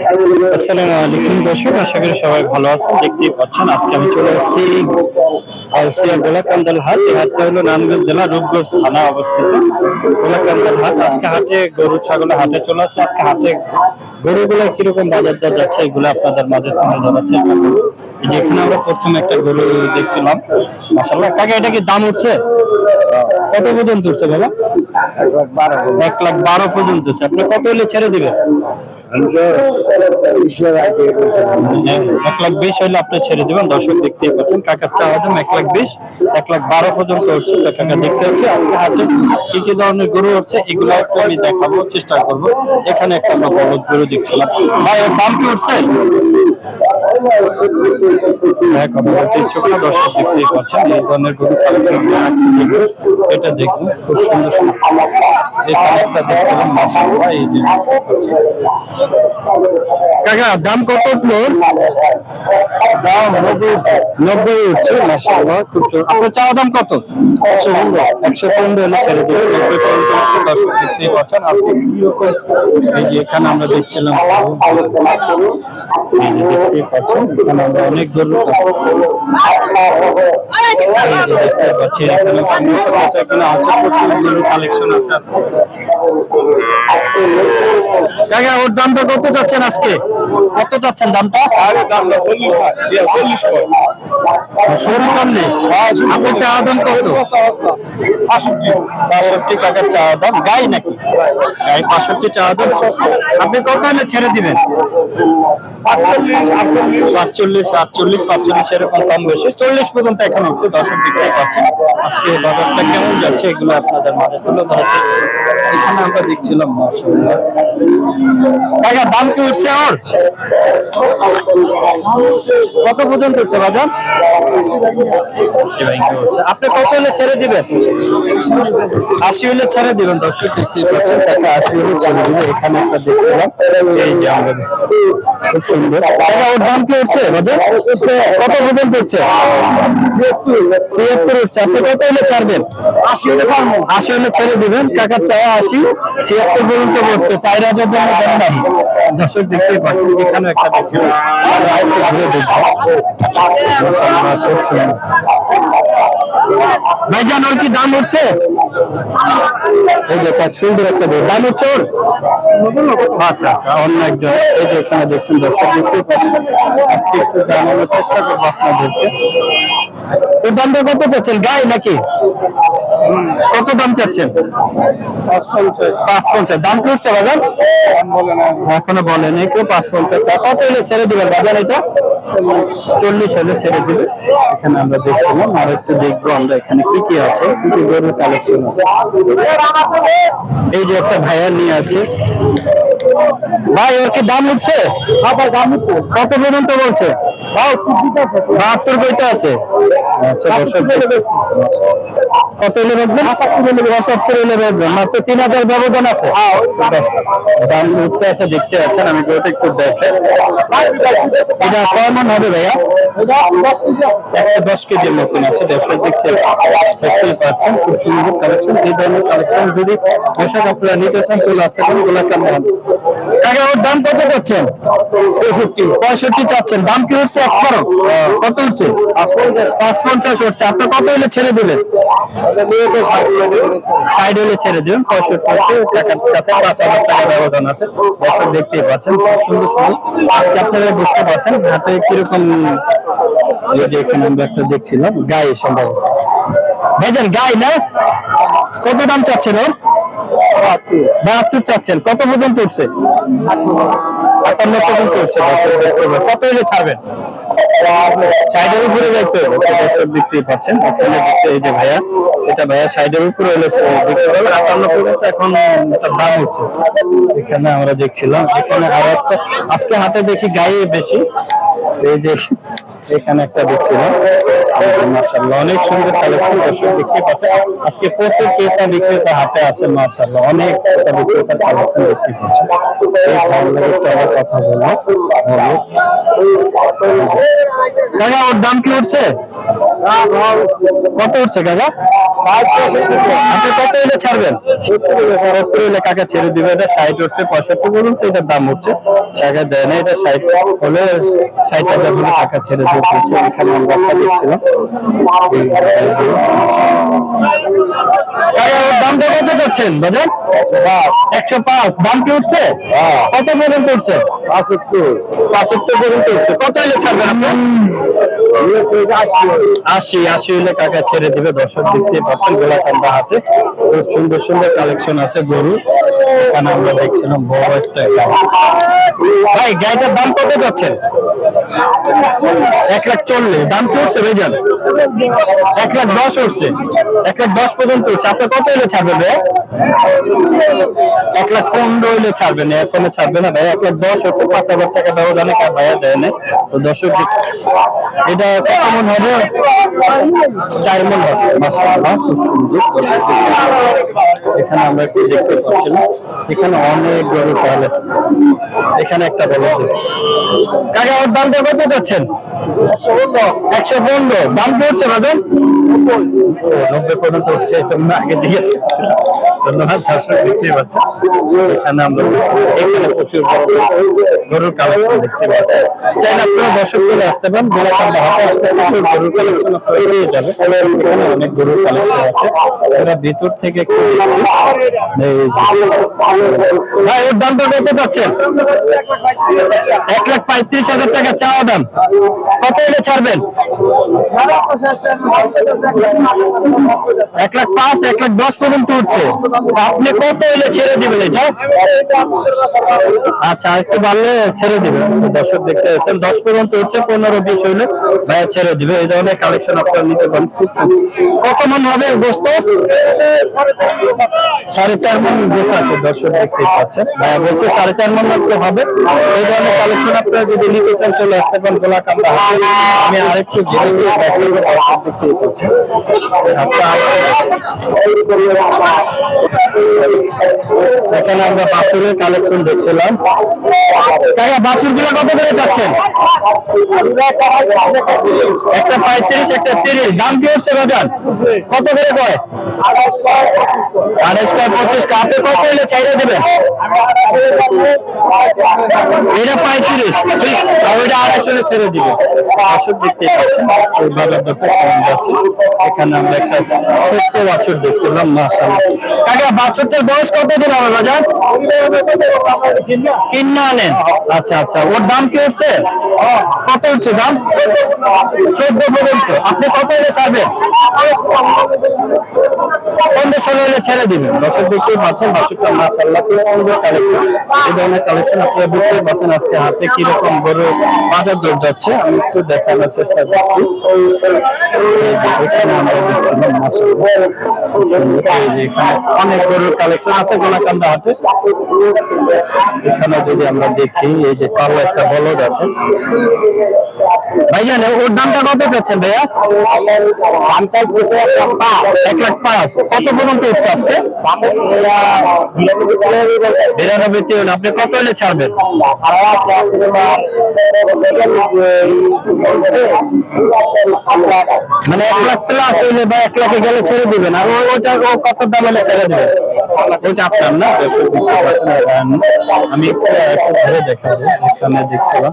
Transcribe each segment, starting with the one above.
আসসালামু আলাইকুম দর্শক আশা করি সবাই ভালো আছেন দেখতেই পাচ্ছেন। আজকে আমি চলে এসেছি আউসিয়া গোলাকান্দাল হাট। এই হাটটা হলো নারায়ণগঞ্জ জেলা রূপগঞ্জ থানা অবস্থিত। গোলাকান্দাল হাট। আজকে হাটে গরু ছাগলের হাটে চলে আসছে। আজকে হাটে গরুগুলো কীরকম বাজার দর যাচ্ছে এগুলো আপনাদের মাঝে তুলে ধরার চেষ্টা করব। এই যে এখানে আমরা প্রথম একটা গরু দেখছিলাম। মাসাল্লাহ কাকে এটা কি দাম উঠছে? কত পর্যন্ত উঠছে বাবা? এক লাখ বারো পর্যন্ত উঠছে। আপনি কত হলে ছেড়ে দিবেন? এক লাখ বিশ হলে আপনি ছেড়ে দিবেন। দর্শক দেখতেই পাচ্ছেন, কাকার চাওয়া এক লাখ বিশ, এক লাখ বারো পর্যন্ত উঠছে তো কাকা দেখতে পাচ্ছি আজকে হাটে কি কি ধরনের গরু উঠছে এগুলো একটু আমি দেখাবো, চেষ্টা করব। এখানে একটা আমরা বলদ গরু দেখছিলাম। ভাই দাম কি উঠছে? খুব কাকা, দাম কত উঠল দাম নব্বই মাসাল্লাহ খুব আপনার চাওয়া দাম কত? একশো পনেরো একশো পনেরো হলে ছেড়ে দেবে নব্বই পর্যন্ত দেখতেই পাচ্ছেন। আজকে এখানে আমরা দেখছিলাম দেখতেই পাচ্ছেন। এখানে আমরা অনেক যে দেখতে পাচ্ছি এখানে এখানে আছে প্রচুর কালেকশন আছে আজকে কাকা ওর দামটা কত চাচ্ছেন আজকে? কত চাচ্ছেন দামটা? সরু চল্লিশ আপনি চাওয়া দাম কত? বাষট্টি টাকার চাওয়া দাম গাই নাকি? গাই বাষট্টি চাওয়া দাম আপনি কত হলে ছেড়ে দিবেন? সাতচল্লিশ আটচল্লিশ। পাঁচচল্লিশ এরকম কম বেশি। চল্লিশ পর্যন্ত এখন হচ্ছে দর্শক দেখতেই পাচ্ছেন আজকে বাজারটা কেমন যাচ্ছে এগুলো আপনাদের মাঝে তুলে ধরার চেষ্টা এখানে আমরা দেখছিলাম মাসাল্লাহ কাকা দাম কি উঠছে ওর কত পর্যন্ত উঠছে বাজার? আপনি কত হলে ছেড়ে দিবেন? আশি হলে ছেড়ে দিবেন দর্শক দেখতেই পাচ্ছেন। টাকা আশি হলে ছেড়ে দিবে এখানে একটা দেখছিলাম। এই যে আমরা খুব সুন্দর। টাকা ওর দাম কি উঠছে বাজার? কত পর্যন্ত উঠছে? ছিয়াত্তর উঠছে। আপনি কত হলে ছাড়বেন? আশি হলে ছেড়ে দিবেন। টাকার চাওয়া আশি ছিয়াত্তর পর্যন্ত পড়ছে চার হাজার জন্য দেন নাই। দর্শক দেখতেই পাচ্ছেন এখানে একটা দেখি। আমরা আরেকটু ঘুরে দেখব সুন্দর। ভাইজান ওর কি দাম উঠছে? এই যে সুন্দর একটা। দাম উঠছে ওর? আচ্ছা আচ্ছা অন্য একজন। এই যে এখানে দেখছেন দর্শক আজকে একটু জানানোর চেষ্টা করব আপনাদেরকে। দামটা কত চাচ্ছেন গায়ে নাকি? কত দাম চাচ্ছেন? পাঁচ পঞ্চাশ দাম কি উঠছে বাজার এখনও বলেনি কেউ পাঁচ পঞ্চাশ কত হলে ছেড়ে দিবেন বাজার এটা? চল্লিশ হলে ছেড়ে দিবে। এখানে আমরা দেখছিলাম আর একটু দেখব আমরা এখানে কি কি আছে। কালেকশন আছে। এই যে একটা ভাইয়া নিয়ে আছে। ভাই ওর কি দাম উঠছে? উঠছে। কত পর্যন্ত বলছে? বাহাত্তর বইতে আছে। আচ্ছা কত হলে বেচবেন? পঁচাত্তর হলে বেচবেন। মাত্র তিন হাজার ব্যবধান আছে। দাম। উঠতে আছে দেখতে পাচ্ছেন আমি একটু দেখে। এটা কেমন হবে ভাইয়া? একশো দশ কেজির মতন আছে দর্শক দেখতে দেখতেই পাচ্ছেন খুব সুন্দর কালেকশন এই ধরনের কালেকশন যদি পোশাক আপনারা নিতে চান চলে আসতে পারেন ওর দাম কত চাচ্ছেন? পঁয়ষট্টি। পঁয়ষট্টি চাচ্ছেন দাম কি উঠছে একবারও? কত উঠছে? পাঁচ পঞ্চাশ। উঠছে। আপনি কত হলে ছেড়ে দিলেন? সাইড হলে ছেড়ে দিবেন পঁয়ষট্টি টাকার কাছে পাঁচ হাজার টাকা ব্যবধান আছে। দর্শক দেখতেই পাচ্ছেন খুব সুন্দর সুন্দর। আজকে আপনারা বুঝতে পারছেন হাতে কীরকম আমরা একটা দেখছিলাম গায়ে সম্ভবত। ভাইজান গায়ে না? কত দাম চাচ্ছেন ওর? বাহাত্তর চাচ্ছেন। কত পর্যন্ত। কত ছাড়বেন? দেখতেই এই যে ভাইয়া, এটা ভাইয়া উপরে এখন আমরা দেখছিলাম। এখানে একটা আজকে হাতে দেখি গায়ে বেশি। এই যে এখানে একটা দেখছিলাম। অনেক সুন্দর কালেকশন দর্শক দেখতে আজকে প্রত্যেক ক্রেতা বিক্রেতা হাতে আছে অনেক ক্রেতা বিক্রেতার কালেকশন দেখতে এই ভালো লাগে কথা ওর দাম কি উঠছে? কত উঠছে আপনি কত ছাড়বেন? সত্তর হলে ছেড়ে দিবে? এটা ষাট উঠছে, পঁয়ষট্টি বলুন তো এটার দাম উঠছে। টাকা দেয় না, এটা ষাট হলে ষাট টাকা হলে ছেড়ে দিয়ে এখানে আমরা দেখছিলাম। দামটা কত যাচ্ছেন বাজার? একশো পাঁচ। দাম কি উঠছে? কত পর্যন্ত উঠছে? পঁচাত্তর পর্যন্ত উঠছে। কত হলে ছাড়বেন আপনি? আশি আশি হলে কাকা ছেড়ে দিবে। দর্শক দেখতে পাচ্ছেন গোলাকান্দা হাতে। খুব সুন্দর সুন্দর কালেকশন আছে গরু এখানে আমরা দেখছিলাম বড় একটা ভাই গাইটার দাম কত যাচ্ছেন এক লাখ চল্লিশ, দাম কি উঠছে ভাইজান? এক লাখ দশ উঠছে। এক লাখ দশ পর্যন্ত উঠছে। আপনি কত হলে ছাড়বেন এক লাখ পনেরো হইলে ছাড়বে না এখনও ছাড়বে না ভাই। এক লাখ দশ হচ্ছে, পাঁচ হাজার টাকা ব্যবধানে কার ভাইয়া দেয় না। তো দর্শক, এটা কত মন হবে? চার মন হবে। মাসাল্লাহ খুব সুন্দর। এখানে আমরা একটু দেখতে পাচ্ছিলাম এখানে অনেক গরু তাহলে এখানে একটা বলো কাকা, ওর দামটা কত যাচ্ছেন? একশো পনেরো। দাম পড়ছে বাজার? নব্বই পর্যন্ত হচ্ছে তোমরা আগে জিজ্ঞেস করছিলাম ধন্যবাদ দর্শক দেখতেই পাচ্ছেন। এখানে আমরা এখানে প্রচুর গরুর কালেকশন দেখতে পাচ্ছি চাইলে আপনারা দর্শক চলে আসতে পারেন গোলাকান্দা হাটে আসতে প্রচুর গরুর কালেকশন আপনারা পেয়ে যাবে এখানে অনেক গরুর কালেকশন আছে। এরা ভিতর থেকে একটু দেখছি। ভাই এর দামটা কত যাচ্ছেন এক লাখ পঁয়ত্রিশ হাজার টাকা চাওয়া দাম। কত এলে ছাড়বেন? এক লাখ পাঁচ এক লাখ দশ পর্যন্ত উঠছে। আপনি কত এলে ছেড়ে দিবেন এটা? আচ্ছা একটু বাড়লে ছেড়ে দিবে দর্শক দেখতে যাচ্ছেন দশ পর্যন্ত উঠছে পনেরো, বিশ হইলে ভাইয়া ছেড়ে দিবে। এই ধরনের কালেকশন আপনারা নিতে পারেন, খুব সুন্দর। কত মন হবে গোস্ত? সাড়ে চার মন আছে, দর্শক দেখতে পাচ্ছেন। ভাইয়া বলছে সাড়ে চার মন মতো হবে। এই ধরনের কালেকশন আপনারা যদি নিতে চান, চলে আসতে পারেন গোলা কান্দা আমি আরেকটু ঘিরে দিয়ে পাচ্ছেন আপনার এখানে আমরা বাছুরের কালেকশন দেখছিলাম। কাকা বাছুরগুলো কত করে যাচ্ছেন একটা পঁয়ত্রিশ, একটা তিরিশ। দাম কি উঠছে, বাজার? কত করে কয়? আড়াইশ কয়, পঁচিশ আপনি কত হইলে চাইলে দেবেন? এটা পঁয়ত্রিশ। আর ওইটা আড়াইশো ছেড়ে দিবে বাছুর দেখতে পাচ্ছেন এখানে আমরা একটা ছোট্ট বাছুর দেখছিলাম মাসাল্লাহ কাকা, বাছুরটার বয়স কতদিন হবে আচ্ছা আচ্ছা ওর দাম কি উঠছে? কত চোদ্দ পর্যন্ত। আপনি কত হলে ছাড়বেন? পনেরো ষোলো ছেড়ে দিবেন। দর্শক দেখতেই পাচ্ছেন, বাছুরটা মাসাল্লাহ খুব সুন্দর কালেকশন এই ধরনের কালেকশন আপনারা বুঝতেই পারছেন আজকে হাতে কীরকম গরু বাজার দর যাচ্ছে। আমি একটু দেখানোর চেষ্টা করছি। মাসাল্লাহ অনেক গরুর কালেকশন আছে গোলাকান্দা হাটে। এখানে যদি আমরা দেখি, এই যে কালো একটা বলদ আছে। ভাইজান ওর দামটা কত চাচ্ছেন ভাইয়া? দাম চাইছে তো এক লাখ পাঁচ। এক লাখ পাঁচ। কত পর্যন্ত উঠছে আজকে? বিরানব্বই তিন। আপনি কত হলে ছাড়বেন? মানে এক লাখ প্লাস হইলে বা এক লাখে গেলে ছেড়ে দিবেন। আর ওটা কত দাম হলে ছেড়ে দিবেন? ওইটা আপনার না? আমি দেখাবো। দেখছিলাম।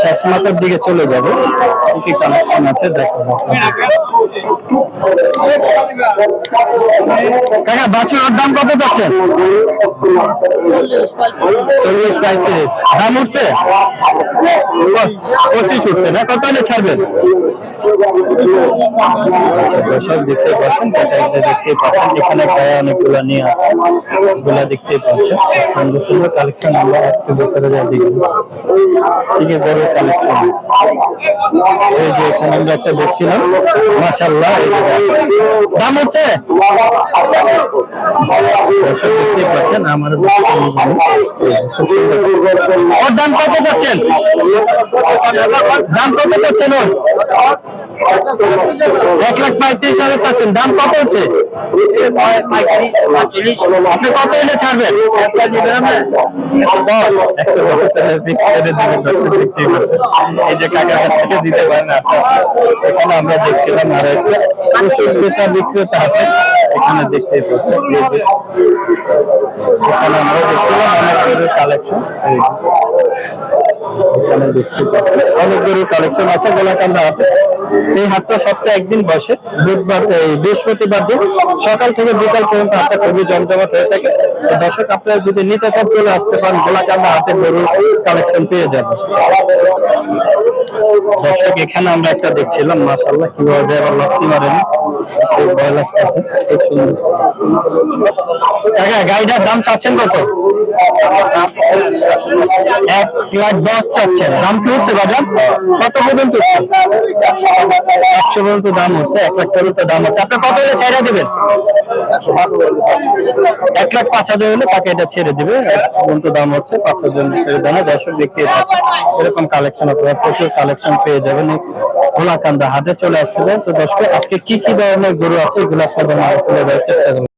শেষ মাথার দিকে চলে যাব। কি কালেকশন আছে? দেখো। কাকা বাছুরের দাম কত যাচ্ছেন চল্লিশ পঁয়ত্রিশ। দাম উঠছে? পঁচিশ উঠছে না? কত হলে ছাড়বেন? আচ্ছা, দর্শক দেখতে পাচ্ছেন দেখতে পাচ্ছেন এখানে গায়ে অনেকগুলো নিয়ে আছে। গুলা দেখতে পাচ্ছেন। সুন্দর সুন্দর কালেকশন আমরা আজকে ভিতরে যা বড় গরুর কালেকশন এই যে এখানে আমরা একটা দেখছিলাম দেখেন। দাম উঠছে দর্শক পাচ্ছেন আমার ওর দাম কত যাচ্ছেন দাম কত যাচ্ছেন ওর এক লাখ পঁয়ত্রিশ হাজার চাচ্ছেন। দাম কত হচ্ছে? আপনি কত এলে ছাড়বেন? এই যে কাকার কাছ থেকে দিতে পারেন আপনারা এখানে আমরা দেখছিলাম আর একটা প্রচুর ক্রেতা বিক্রেতা আছে এখানে দেখতেই পাচ্ছেন। এখানে আমরা দেখছিলাম অনেক কালেকশন। এখানে দেখতে পাচ্ছি অনেক কালেকশন আছে গোলাকান্দা হাটে এই হাটটা সপ্তাহে একদিন বসে, বুধবার বৃহস্পতিবার দিন, সকাল থেকে বিকাল পর্যন্ত হাটটা খুবই জমজমাট হয়ে থাকে। দর্শক, আপনারা যদি নিতে চান, চলে আসতে পারেন গোলাকান্দা হাটে গরুর কালেকশন পেয়ে যাবেন দর্শক, এখানে আমরা একটা দেখছিলাম মাশাল্লাহ কীভাবে আবার লক্ষ্মী মারেনি খুব ভয় লাগতেছে গাড়িটার দাম চাচ্ছেন কত? এক লাখ দশ চাচ্ছেন দাম কি হচ্ছে বাজার? কত পর্যন্ত একশো পর্যন্ত দাম হচ্ছে এক লাখ পর্যন্ত দাম হচ্ছে কত হলে দিবেন? এক লাখ পাঁচ হাজার হলে তাকে এটা ছেড়ে দিবে পর্যন্ত দাম হচ্ছে পাঁচ হাজার ছেড়ে দেয় না দর্শক দেখতে এরকম কালেকশন আপনারা প্রচুর কালেকশন পেয়ে যাবেন। গোলাকান্দা হাটে চলে আসতে পারেন। তো দর্শক, আজকে কি কি ধরনের গরু আছে, এগুলো আপনাদের তুলে দেওয়ার চেষ্টা